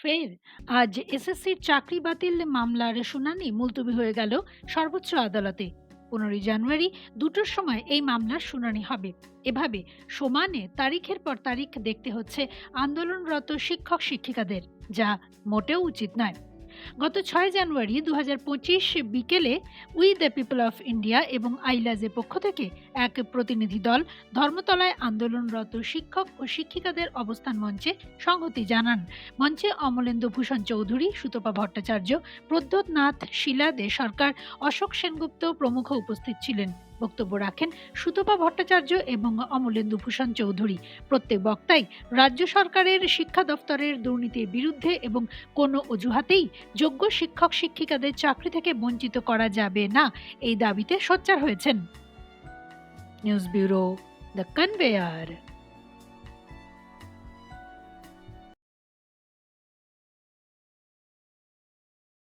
ফের আজ এসএসসির চাকরি বাতিল মামলার শুনানি মুলতবি হয়ে গেল সর্বোচ্চ আদালতে। পনেরোই জানুয়ারি দুটোর সময় এই মামলার শুনানি হবে। এভাবে সমানে তারিখের পর তারিখ দেখতে হচ্ছে আন্দোলনরত শিক্ষক শিক্ষিকাদের যা মোটেও উচিত নয়। গত ছয় জানুয়ারি দু হাজার পঁচিশ বিকেলে we the people of India এবং আইলাজের পক্ষ থেকে এক প্রতিনিধি দল ধর্মতলায় আন্দোলনরত শিক্ষক ও শিক্ষিকাদের অবস্থান মঞ্চে সংহতি জানান। মঞ্চে অমলেন্দু ভূষণ চৌধুরী, সুতপা ভট্টাচার্য প্রদ্যোৎ নাথ শিলা দে সরকার, অশোক সেনগুপ্ত প্রমুখ উপস্থিত ছিলেন। বক্তব্য রাখেন সুতপা ভট্টাচার্য এবং অমলেন্দু ভূষণ চৌধুরী। প্রত্যেক বক্তাই রাজ্য সরকারের শিক্ষা দফতরের দুর্নীতির বিরুদ্ধে এবং কোনো অজুহাতেই যোগ্য শিক্ষক শিক্ষিকাদের চাকরি থেকে বঞ্চিত করা যাবে না, এই দাবিতে সোচ্চার হয়েছেন। News bureau the conveyor.